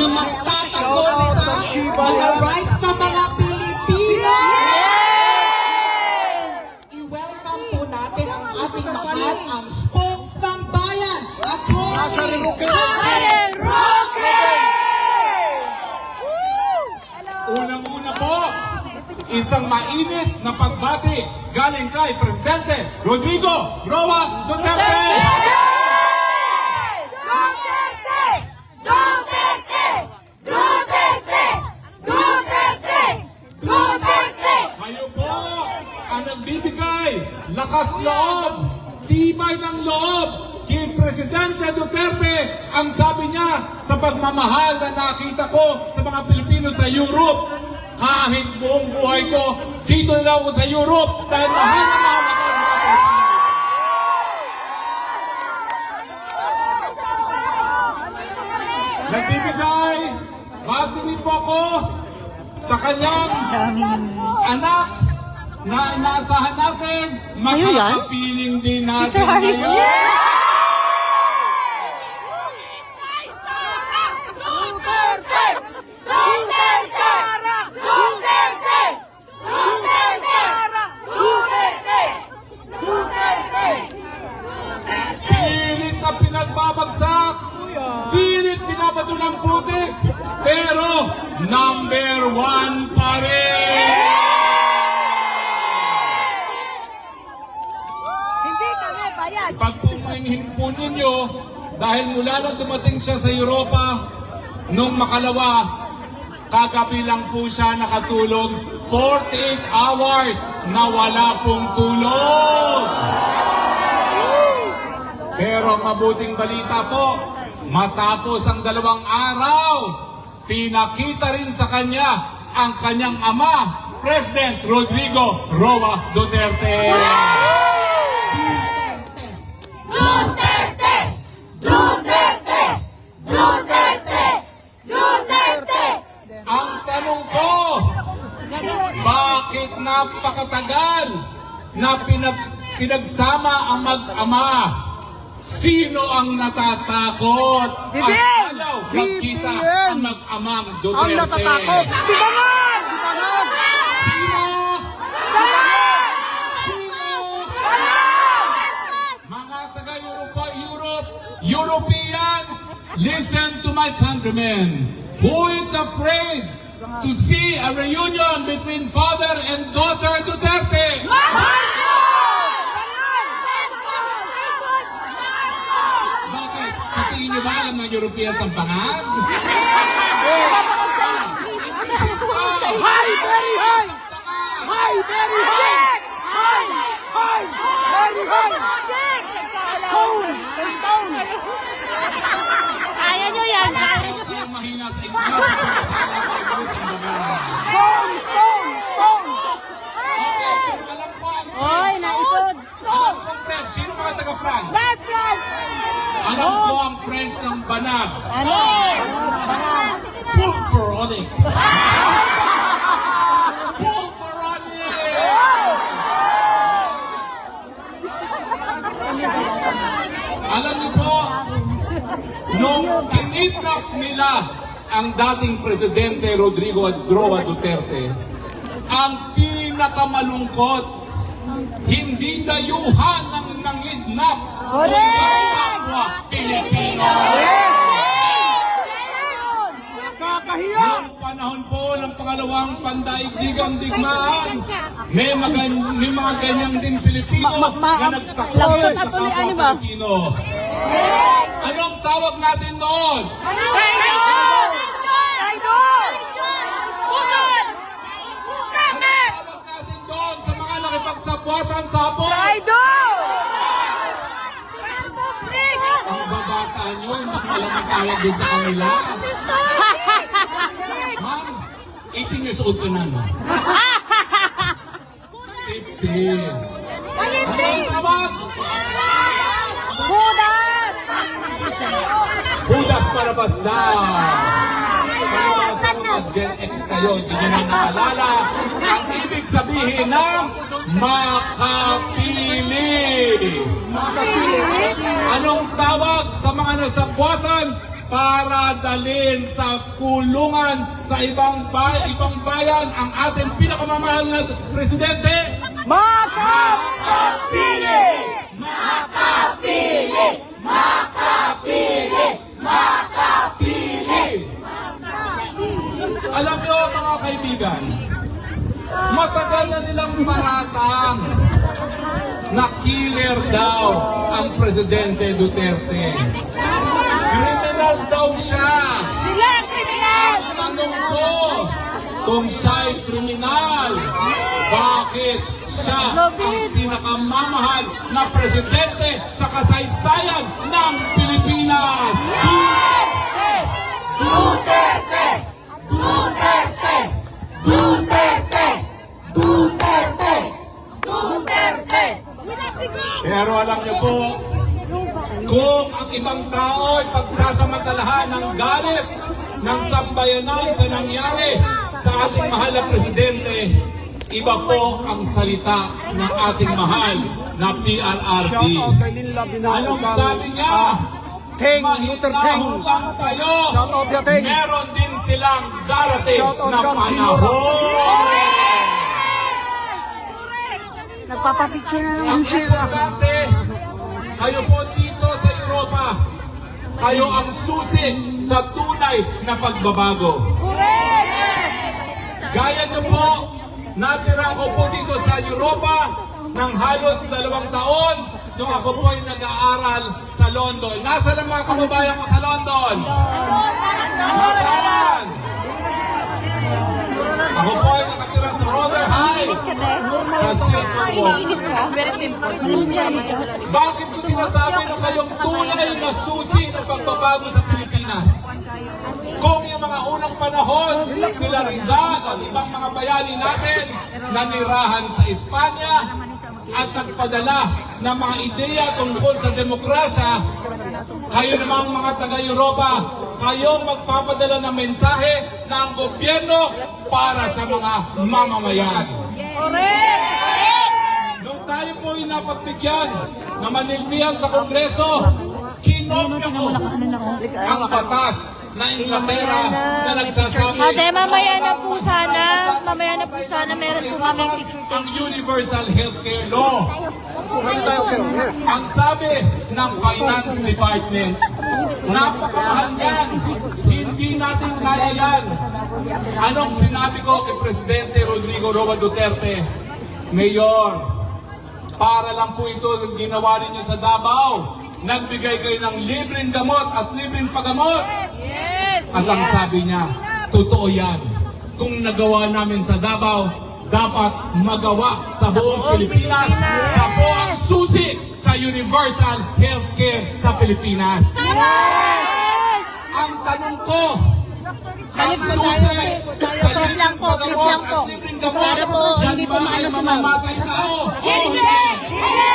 na magtatagon sa mga rights ng mga Pilipino. I-welcome po natin ang ating mahal, ang spokes ng bayan, Attorney Karen Roque! Unang-una po, isang mainit na pagbati galing kay Presidente Rodrigo Roa Duterte. Duterte! Duterte! Duterte! Duterte! Duterte! Kayo po ang nagbibigay lakas loob, tibay ng loob kay Presidente Duterte ang sabi niya sa pagmamahal na nakita ko sa mga Pilipino sa Europe. Kahit buong buhay ko, dito na ako sa Europe dahil mahal na mahal ako. Nagbibigay, bago din po ako sa kanyang anak na inaasahan natin, makakapiling din natin ngayon. Duterte! Nung makalawa, kagabi lang po siya nakatulog 48 hours na wala pong tulog. Pero mabuting balita po, matapos ang dalawang araw, pinakita rin sa kanya ang kanyang ama, President Rodrigo Roa Duterte. Duterte! Duterte! Duterte! Duterte! Ang tanong ko, bakit napakatagal na pinag, pinagsama ang mag-ama? Sino ang natatakot? Bibi! At ayaw magkita ang mag-amang Duterte. Ang natatakot. Si Bangon! Si Bangon! Sino? Sino? Mga taga-Europa, Europe, Europeans, listen to my countrymen. Who is afraid to see a reunion between father and daughter Duterte? Bakit? Sa tingin niyo ba alam ng Europeans ang bangag? High, very high! High, very high! High! High! Very high! Stone! Stone! Kaya nyo yan, kaya nyo. Mahina sa inyo. Stone! Stone! Stone! Okay, pero alam ko ang Oy, naisod. Alam ko ang French. Sino mga taga-France? Best friend! Alam ko ang French ng banag. Ano? Full Veronic. Full Veronic. Alam niyo po, nung kinidnap nila ang dating Presidente Rodrigo Adroa Duterte, ang pinakamalungkot, hindi dayuhan ng nangidnap Correct! kapwa Pilipino. Kakahiya! Noong panahon po ng pangalawang pandaigdigang digmaan, may, magan, may mga ganyang din Pilipino Ma- ma- ma- na nagtaksil lapot sa at uli, ano kapwa ba? Pilipino. Anong tawag natin noon? Anong tawag natin doon sa mga nakipagsabwatan sa hapon? Ang babata nyo, hindi ko alam ang tawag din sa kanila. Ma'am, 18 years old ka na, no? 15. Anong tawag? Para basda. Palibasa mga Gen X kayo, hindi nyo na naalala ang ibig sabihin ng makapili. Anong tawag sa mga nasabuatan para dalhin sa kulungan sa ibang bay ibang bayan ang ating pinakamamahal na presidente Makapili! Pili! Alam niyo mga kaibigan, matagal na nilang maratang na killer daw ang Presidente Duterte. Criminal daw siya. Sila ang kriminal! Tanong ko, kung siya'y kriminal, bakit siya ang pinakamamahal na presidente sa kasaysayan ng Pilipinas? Duterte! Duterte! Duterte! Duterte! Duterte! Pero alam niyo po, kung ang ibang tao ay pagsasamantalahan ng galit ng sambayanan sa nangyari sa ating mahal na presidente, iba po ang salita ng ating mahal na PRRD. Anong sabi niya? Teng, Luther Teng. Mahinahon lang kayo. Shout out. Meron din silang darating na panahon. Nagpapapicture na naman Ang importante, kayo po dito sa Europa, kayo ang susi sa tunay na pagbabago. Gaya niyo po, natira ako po dito sa Europa ng halos dalawang taon nung ako po ay nag-aaral sa London. Nasaan ang mga kababayan ko sa London? Nasaan? Ako po ay nakatira sa Silver Walk. Very simple. Bakit ko sinasabi na kayong tunay na susi ng pagbabago sa Pilipinas? Kung yung mga unang panahon, sila Rizal at ibang mga bayani natin nanirahan sa Espanya at nagpadala ng mga ideya tungkol sa demokrasya, kayo namang mga taga-Europa, kayo magpapadala ng mensahe ng gobyerno para sa mga mamamayan. Nung tayo po ay napagbigyan na manilbihan sa Kongreso, kinopya ko ang batas na Inglaterra na nagsasabi Ate, mamaya na po sana, mamaya na po sana, meron po kami picture ang Universal Healthcare Law. Ang sabi ng Finance Department, napakamahal yan. Hindi natin kaya yan. Anong sinabi ko kay Presidente Rodrigo Roa Duterte? Mayor, para lang po ito ang ginawa ninyo sa Davao. Nagbigay kayo ng libreng gamot at libreng pagamot. Yes! At ang sabi niya, totoo yan. Kung nagawa namin sa Davao, dapat magawa sa buong Pilipinas. Siya po ang susi sa universal healthcare sa Pilipinas. Ang tanong ko, ang susi sa po, please lang po. Para po, hindi po maano mamamatay tao. Hindi! hindi?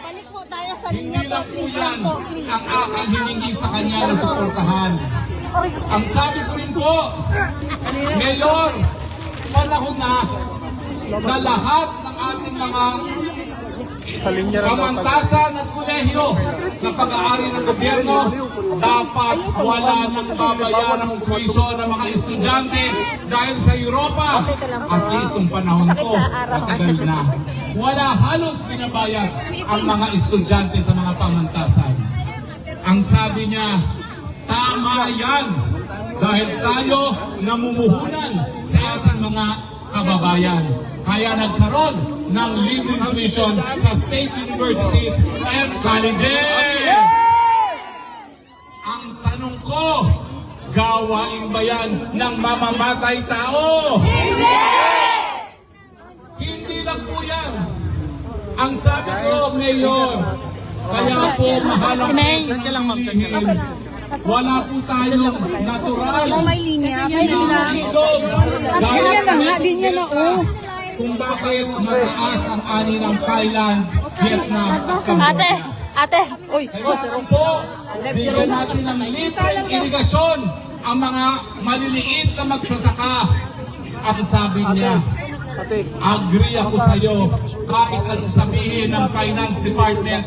Balik po tayo sa linya po, please lang po, please. ang aking hiningi sa kanya na suportahan. Ang sabi ko rin po, Mayor, panahon na na lahat ng ating mga kamantasan at kolehiyo na pag-aari ng gobyerno, dapat wala nang babayarang tuition ng mga estudyante dahil sa Europa, at least ng panahon ko, matagal na. Wala halos binabayad ang mga estudyante sa mga pamantasan. Ang sabi niya, tama yan dahil tayo namumuhunan sa ating mga kababayan. Kaya nagkaroon ng libreng tuition sa state universities and colleges. Ang tanong ko, gawain ba yan ng mamamatay tao? Hindi lang po yan. Ang sabi ko, Mayor, kaya po mahalang lihim. Wala po tayong natural May linya, may na ilog. Dahil Linya na nga, linya na, oh. Kung bakit mataas ang ani ng Thailand, Vietnam at Ate, Cambodia. ate, uy, Kaya po, bigyan natin ng libreng irigasyon ang mga maliliit na magsasaka. Ang sabi niya, Ate, agree ako sa iyo. Kahit anong sabihin ng Finance Department,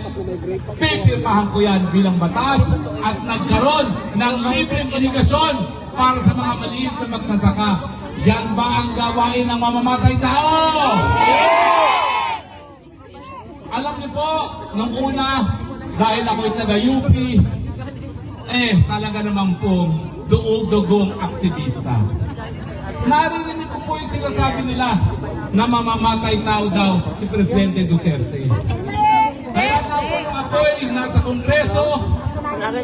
pipirmahan ko yan bilang batas at nagkaroon ng libreng irigasyon para sa mga maliit na magsasaka. Yan ba ang gawain ng mamamatay tao? Alam niyo po, nung una, dahil ako'y taga-UP, eh, talaga naman pong duog-dugong aktivista. Narinig po yung sinasabi nila na mamamatay tao daw si Presidente Duterte. Kaya nga po ako'y nasa Kongreso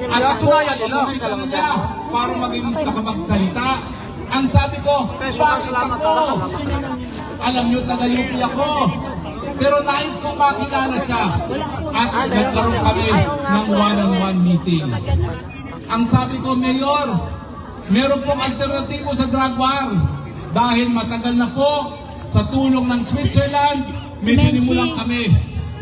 at ako ay lumitan niya para maging nakapagsalita. Ang sabi ko, bakit ako? Alam niyo, taga-UP ako. Pero nais kong makilala siya. At nagkaroon kami ng one-on-one meeting. Ang sabi ko, Mayor, meron pong alternatibo sa drug war. Dahil matagal na po, sa tulong ng Switzerland, may sinimulan kami.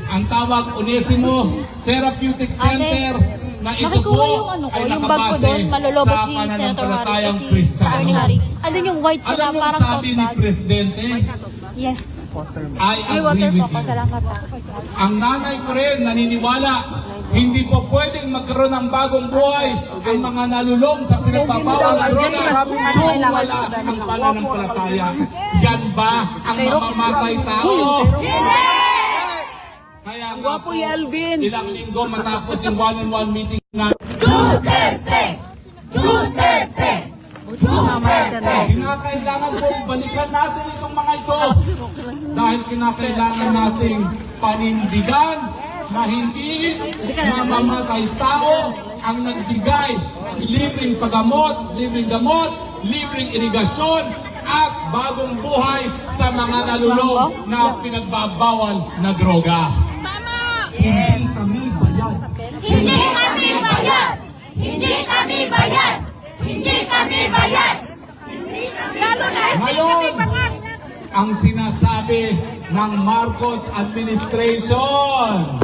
Ang tawag Onesimo Therapeutic Center na ito po ano ko, ay nakabase doon, sa si pananampalatayang si Kristiyano. Ano yung white siya Alam parang sabi ni? Presidente, Yes. I agree with you. Ang nanay ko rin naniniwala, hindi po pwedeng magkaroon ng bagong buhay ang mga nalulong sa pinagbabawal ng droga kung wala ang pananampalataya. Yan ba ang mamamatay tao? Kaya nga po, ilang linggo matapos yung one-on-one meeting na Kinakailangan pong balikan natin itong mga ito. Dahil kinakailangan nating panindigan na hindi mamamatay tao ang nagbigay libreng paggamot, libreng gamot, libreng irigasyon at bagong buhay sa mga nalulong na pinagbabawal na droga. Hindi kami bayad. Hindi kami bayad! Hindi kami bayad! Hindi kami bayad! Lalo na hindi kami Ngayon, bayad! ang sinasabi ng Marcos administration.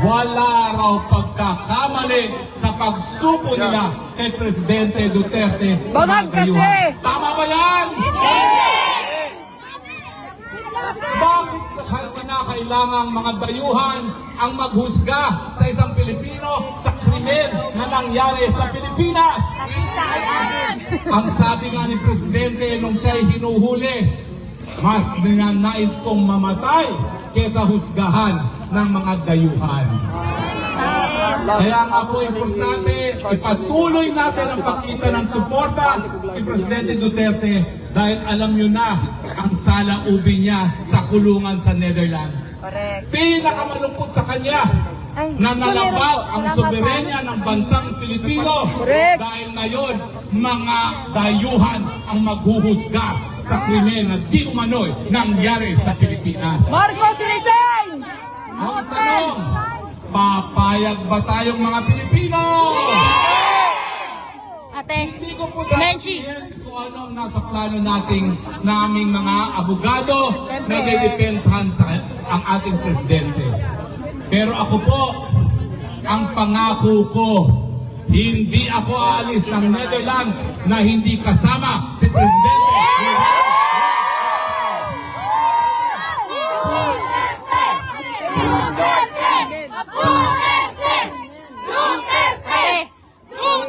Wala raw pagkakamali sa pagsuko nila kay Presidente Duterte sa Bawag kasi! Tama ba yan? Bakit kinakailangan mga dayuhan ang maghusga sa isang Pilipino sa krimen na nangyari sa Pilipinas? Ang sabi nga ni Presidente nung siya'y hinuhuli, mas ninanais kong mamatay kesa husgahan ng mga dayuhan. Kaya nga po importante, ipatuloy natin ang pagkita ng suporta kay Presidente Duterte dahil alam nyo na ang sala-ubi niya sa kulungan sa Netherlands. Pinakamalungkot sa kanya na nalabag ang soberenya ng bansang Pilipino. Dahil ngayon mga dayuhan ang maghuhusga sa krimen na di umano'y nangyari sa Pilipinas. Marcos resign! Ang tanong, papayag ba tayong mga Pilipino? Ate, Hindi ko po Menchi. sasabihin kung ano ang nasa plano nating naming mga abogado na didepensahan sa ang ating presidente. Pero ako po, ang pangako ko, hindi ako aalis ng Netherlands na hindi kasama si Presidente.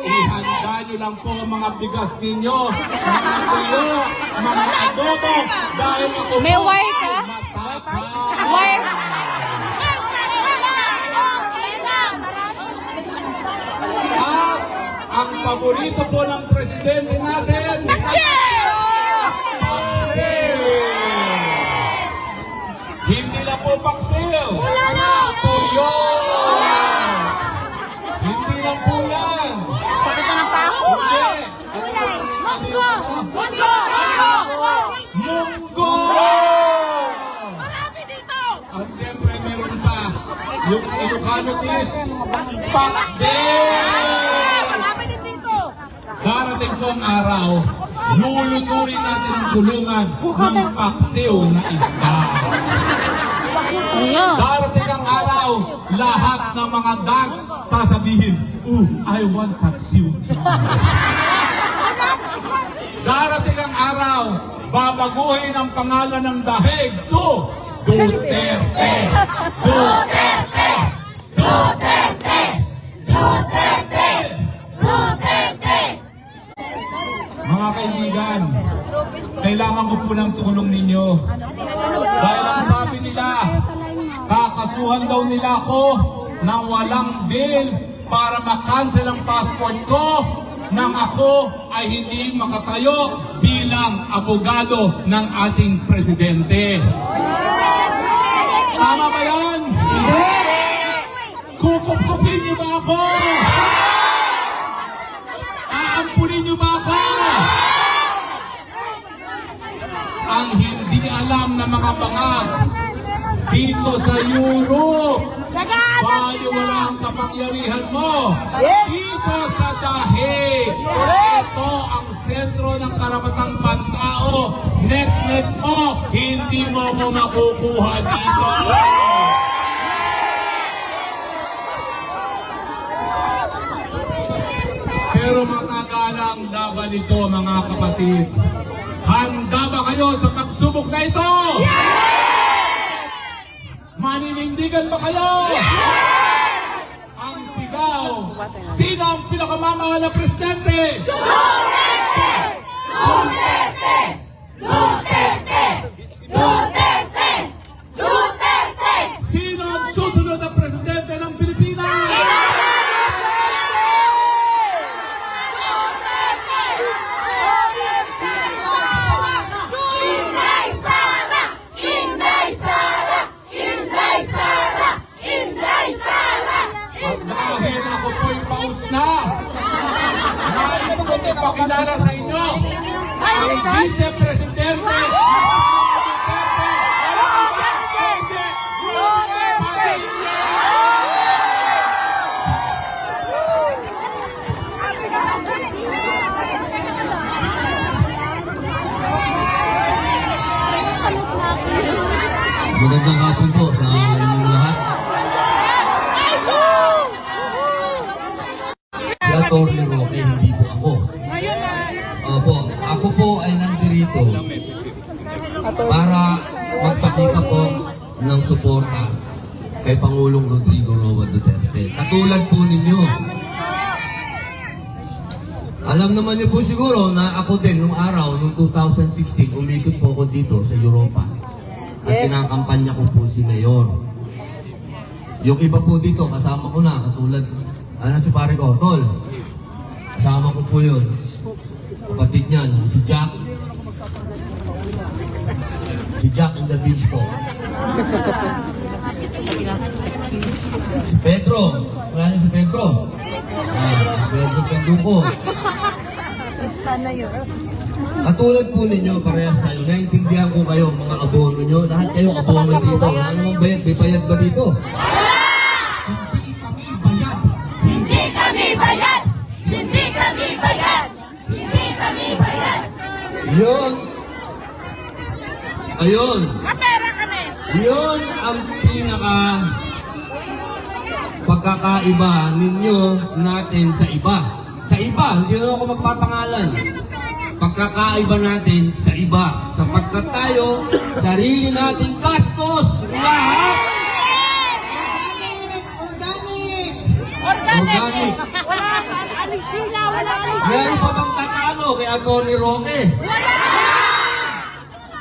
Ihanda nyo lang po ang mga bigas ninyo, mga tuyo, mga adobo, dahil ako May po wire ka? ay matapang. wire. At ang paborito po ng presidente natin, Paksiw! Hindi na po paksiw. Tuyo! Hindi lang po yan. Pakita ng pako! Hindi. Ano ano yung Munggo! At siyempre meron pa yung Ilocano dish, pakbel! Ang araw, luluturin natin ang kulungan ng paksiw na isda. Ano? Darating ang araw, lahat ng mga dogs sasabihin, Ooh, I want paksiw. too." Darating ang araw, babaguhin ang pangalan ng dahig to Duterte. Duterte. Duterte. Kailangan ko po ng tulong ninyo. Dahil ang sabi nila, kakasuhan daw nila ako ng walang bill para makancel ang passport ko nang ako ay hindi makatayo bilang abogado ng ating presidente. Tama ba yan? Hindi! Kukup-kupin niyo ba ako? Aampunin alam na mga bangag dito sa Europe, Bayo wala ang kapangyarihan mo. Dito sa dahig. Ito ang sentro ng karapatang pantao. Net-net mo, hindi mo mo makukuha dito. Pero matagalang laban ito mga kapatid. Handa ba kayo sa pagsubok na ito? Maninindigan ba kayo? Ang sigaw, sino ang pinakamamahal na presidente? Duterte! Vice-presidente Magandang hapon po sa suporta kay Pangulong Rodrigo Roa Duterte. Katulad po ninyo. Alam naman niyo po siguro na ako din nung araw, nung 2016, umikot po ako dito sa Europa. At kinakampanya ko po si Mayor. Yung iba po dito, kasama ko na, katulad, ano si Pare ko, Tol. Kasama ko po yun. Kapatid niya, no, si Jack. Si Jack in the Beach po. si Pedro. Wala niyo si Pedro. Ah, si Pedro Penduko. Katulad po ninyo, parehas tayo. Naintindihan ko kayo, mga abono nyo. Lahat kayo abono dito. Wala namang bayad. May bayad ba dito? Hindi kami bayad! Hindi kami bayad! Hindi kami bayad! Hindi kami bayad! Yun. Ayun. Kapera kami! Yun ang pinaka pagkakaiba ninyo natin sa iba. Sa iba, hindi na ako magpapangalan. Pagkakaiba natin sa iba. Sapagkat tayo, sarili nating gastos. Lahat. Organic! Organic! Wala alisina! Wala alisina! Meron pa bang tatalo kay Atty. Roque?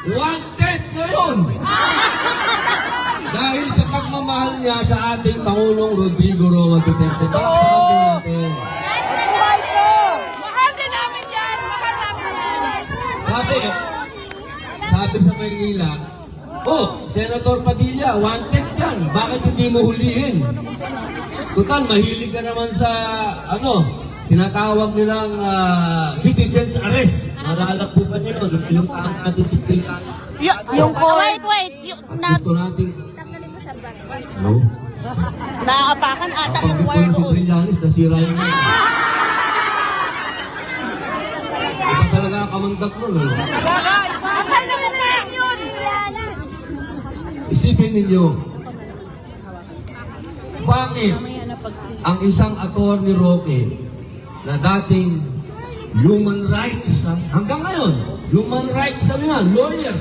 Wanted ngayon! Dahil sa pagmamahal niya sa ating Pangulong Rodrigo Roa Duterte. Bakit natin? Mahal din namin yan! Mahal namin yan! Sabi, sabi sa Maynila, Oh, Senator Padilla, wanted yan. Bakit hindi mo hulihin? Total, mahilig ka naman sa, ano, tinatawag nilang ah, citizen's arrest. Nalala po ba niyo yun? Yung taang natin si Pilipino. Y- yung ko, wait, wait. Yung, na, Gusto natin, no? nakakapakan ata Kapag yung wire na si ko. Trillanes, nasira yung ang kamandag nun, ano? Na yun! Isipin ninyo, bakit ang isang ator ni Roque na dating human rights hanggang ngayon, human rights sabi nga, lawyer.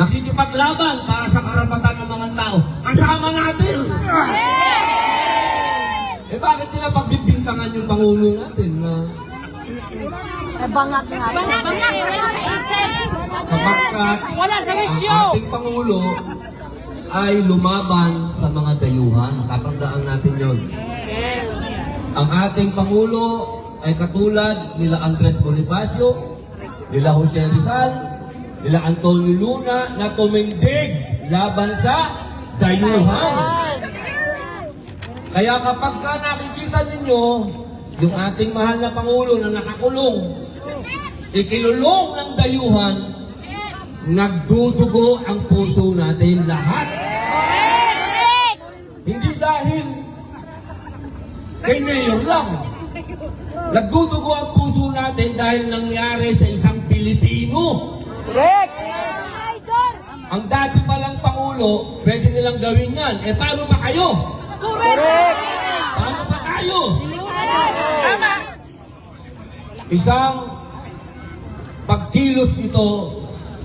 Nakikipaglaban para sa karapatan ng mga tao. Kasama natin! Eh bakit nila pagbibintangan yung Pangulo natin na Bangat nga. Bangat kasi sa isip. sapagkat Wala sa ang resyo. ating Pangulo ay lumaban sa mga dayuhan. Tatandaan natin yon. Ang ating Pangulo ay katulad nila Andres Bonifacio, nila Jose Rizal, nila Antonio Luna na tumindig laban sa dayuhan. Kaya kapag ka nakikita ninyo yung ating mahal na Pangulo na nakakulong, ikilulong ng dayuhan, nagdudugo ang puso natin lahat. Hindi dahil kay Mayor lang. Nagdudugo ang puso natin dahil nangyari sa isang Pilipino. Ang dati palang Pangulo, pwede nilang gawin yan. Eh, paano pa kayo? Paano pa tayo? Isang pagkilos ito,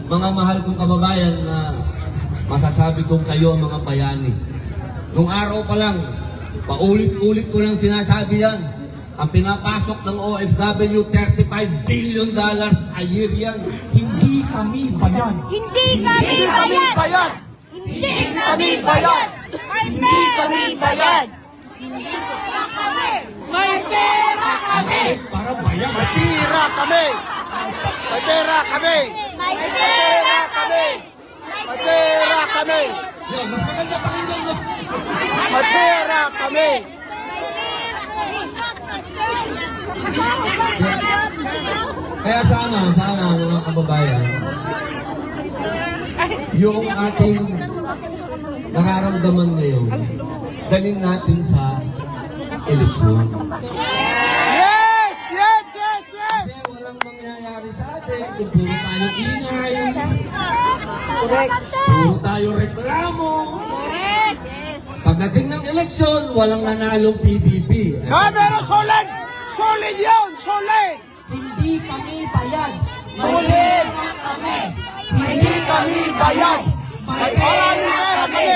mga mahal kong kababayan na masasabi kong kayo ang mga bayani. Nung araw pa lang, paulit-ulit ko lang sinasabi yan. Ang pinapasok ng OFW, 35 billion dollars a year yan. Hindi kami bayan. Hindi kami bayad! Bayan! Hindi kami bayad! May pera bayad. May pera kami! Para bayan. May pira kami! May pera kami! May pera kami! May pera kami! Mas. May pera kami! Kaya sana, sana mga kababayan, yung ating nararamdaman ngayon, dalhin natin sa eleksyon. Kung puro tayo ingay, puro tayo reklamo. Pagdating ng eleksyon, walang nanalong PDP. Ah, pero solid! Solid yun! Solid! Hindi kami bayan. Solid! kami. Hindi kami bayan! May pera kami!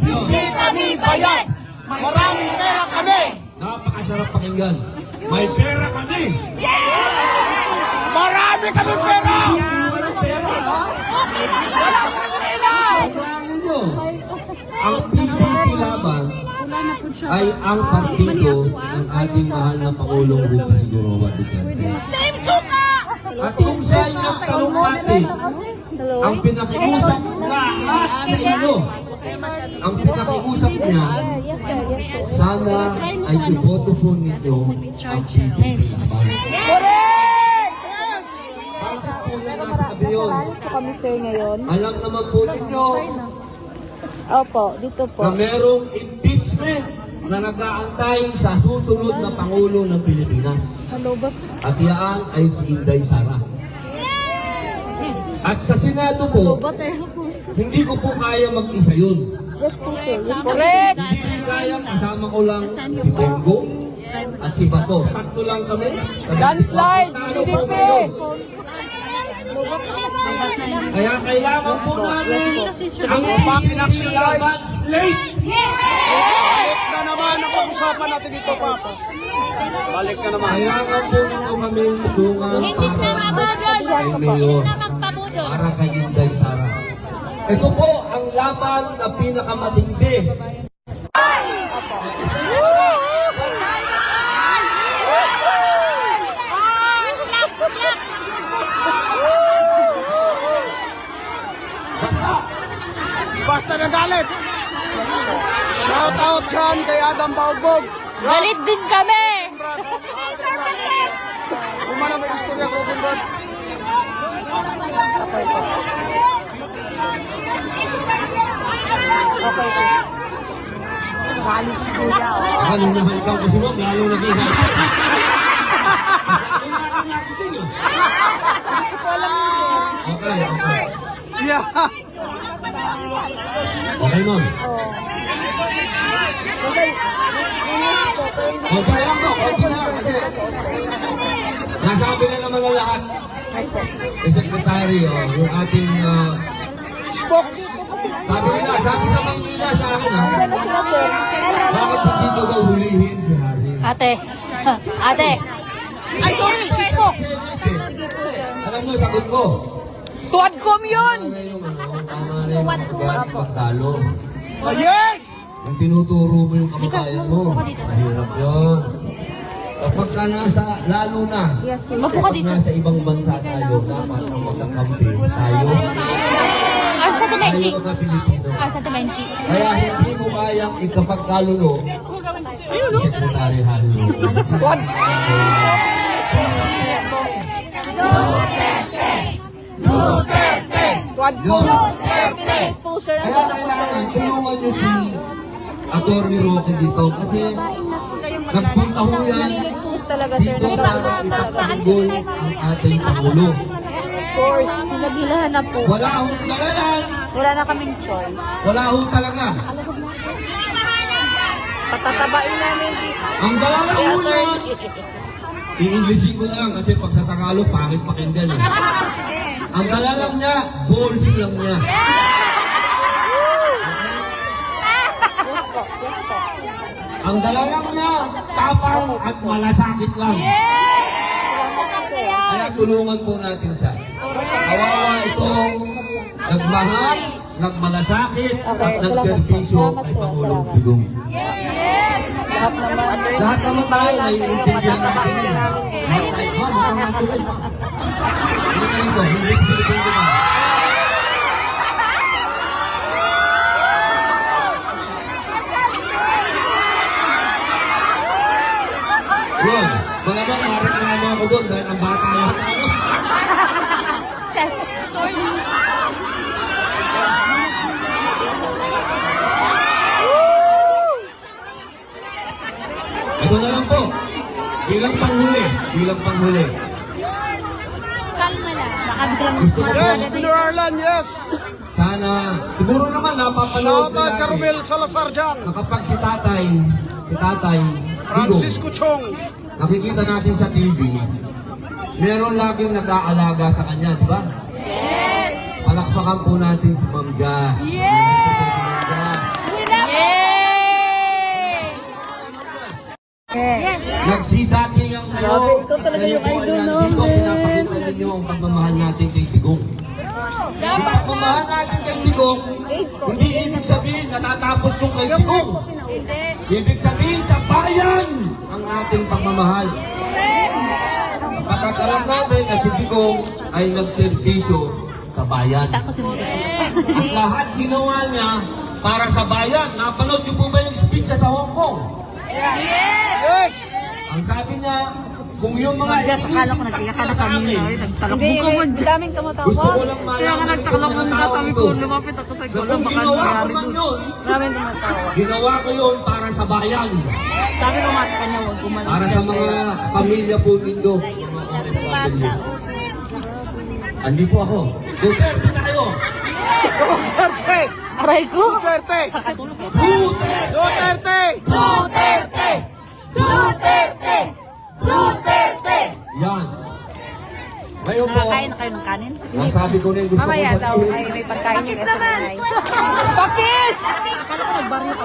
Hindi kami bayan! Maraming pera kami! Napakasarap pakinggan. May pera kami. Marami kami pera! Ang PDP laban ay ang partido ng ating mahal na Pangulong Rodrigo Roa Duterte. Team Suka! At kung sa inyong talumpati, ang pinakiusap lahat sa inyo, ang pinakiusap niya, sana ay iboto po ninyo ang PDP laban. Na nasa tabi yun? kami sir ngayon. Alam naman po ninyo Opo, dito po. na merong impeachment na nag-aantay sa susunod na Pangulo ng Pilipinas. Hello, ba't At yan ay si Inday Sara. At sa Senado po, hindi ko po kaya mag-isa yun. Yes po sir. Yes po. Hindi rin kaya, kasama ko lang si Bongo at si Bato. Tatlo lang kami. Landslide! PDP! Kaya kailangan po namin ang PDP laban slate. Balik na naman ang pag-usapan natin dito, Papa. Balik na naman. Kailangan po ninyo kami tulungan para kay Mayor, para kay Inday Sara. Ito po ang laban na pinakamatindi. Basta, Basta na galit. Shout out dyan kay Adam Baubog. Galit din kami. Kumana may istorya ko, Brad. Okay po. Galit si kuya. nahalikan ko si Mom, lalo nag-ihay. Okay, okay. Yeah. Okay, Ma'am. Okay lang po, konti na lang kasi nasabi na naman ng lahat. eh, Secretary, oh, yung ating uh, Spokes. Sabi nila, sabi sa Maynila sa akin, ha? Bakit hindi ko daw hulihin si Harry? Ate. Ate. Ay, sorry, si Spokes. Alam mo, sagot ko. Tuwadcom yun. Yung magaling magdalo. Ah, yes! Yung tinuturo mo yung kababayan mo, mahirap yun. Kapag ka nasa, lalo na, ka kapag nasa ibang bansa tayo, dapat ang magkakampi tayo. Ah, sa Temenchi. Tayo mga Pilipino. Ah, sa Temenchi. Kaya hindi mo kayang ikapagkalulo, Secretary Halulo. Tuwadcom. Kaya kailangan tulungan nyo si Atty. Roque dito kasi nagpunta ho yan dito para ipagtanggol ang ating Pangulo. Of course, sinabilahan na po. Wala hong dala yan. Wala na kaming choice. Wala ho talaga. Patatabain namin si Ang dala lang ho yan. I-Englishin ko na lang kasi pag sa Tagalog, pangit pakinggan eh. Ang dala lang niya, balls lang niya. Ang dala lang niya, tapang at malasakit lang. Kaya tulungan po natin siya. Kawawa itong nagmahal, nagmalasakit, at nagservisyo kay Pangulong Pigong. Lahat naman tayo naiintindihan natin yun. Lahat tayo, mukhang natuloy, ka. Yun, malamang mareklamo ako ang bata yung ano. Ito na lang po. Bilang panghuli. Bilang panghuli. Kalma lang. Baka biglang Gusto ko po, Yes, Peter Arlan, yes! sana, siguro naman napapanood Shoutout Carmel natin. Salazar dyan. Na kapag si tatay, si tatay, Francisco Chong. Nakikita natin sa TV, meron laging nag-aalaga sa kanya, di ba? Yes! Palakpakan po natin si Ma'am Jazz. Yes! Yes! Nagsidating ang kayo. Ito talaga yung idol, no? Dito, pinapakita ninyo ang pagmamahal natin kay Tigong. Yung pagmamahal natin kay Tigong, hindi ibig sabihin natatapos yung kay Tigong. Ibig sabihin sa bayan ang ating pagmamahal. Pagkakaroon natin na si Tigong ay nagservisyo sa bayan. At lahat ginawa niya para sa bayan. Napanood niyo po ba yung speech niya sa Hong Kong? Yes! Ang sabi niya, kung yung mga Diyan, akala ko nagkaya ka na kami na. Nagtalakbo ka man. Daming tumatawa. gusto ko lang Kaya nga itong mo na sabi ito. ko, lumapit ako sa Na ikaw. kung Baka ginawa ko nangyari man doon. yun, Daming tumatawa. ginawa ko yun para sa bayan. Sabi ko nga sa kanya, huwag gumaling. Para sa mga pamilya po nindo. Andi po ako. Duterte na kayo! Duterte! Aray ko. Duterte! Sa katulog ko. Duterte! Duterte! Duterte! Duterte! Yan. Ngayon po, Nakakain na kayo ng kanin? nasabi ko na yung gusto ko Mamaya daw ay may pagkain yung SMNI. Bakis! Akala ko nagbaryo ka.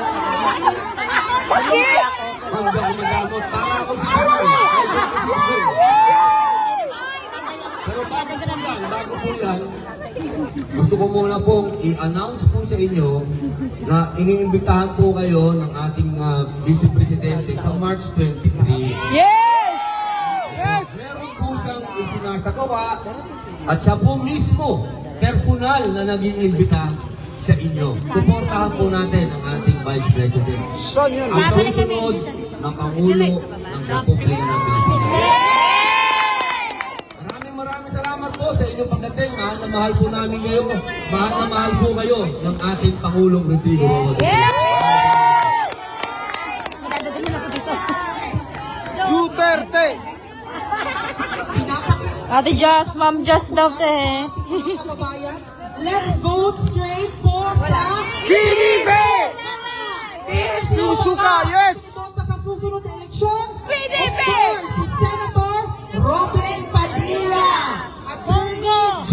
Bakis! Huwag ako magamot. Para ako si. Pero bago po yan, bago po yan, gusto ko muna pong i-announce po sa inyo na iniimbitahan po kayo ng ating uh, Vice Presidente sa March 23. Yes! Yes! Meron po siyang isinasagawa at siya po mismo, personal na nag-iimbita sa inyo. Suportahan po natin ang ating Vice President. Ang susunod na Pangulo ng Republika ng Pilipinas. sa inyong pagdating. Mahal na mahal po namin kayo. Mahal na mahal po kayo ng ating Pangulong Rodrigo Roa. Yeah! Duterte! Ate Joss, Ma'am Joss daw te. Eh. Let's vote straight po sa... PDP! Susuka, yes! Sa susunod na eleksyon, PDP! Of course, si Senator Robin Padilla! Oh.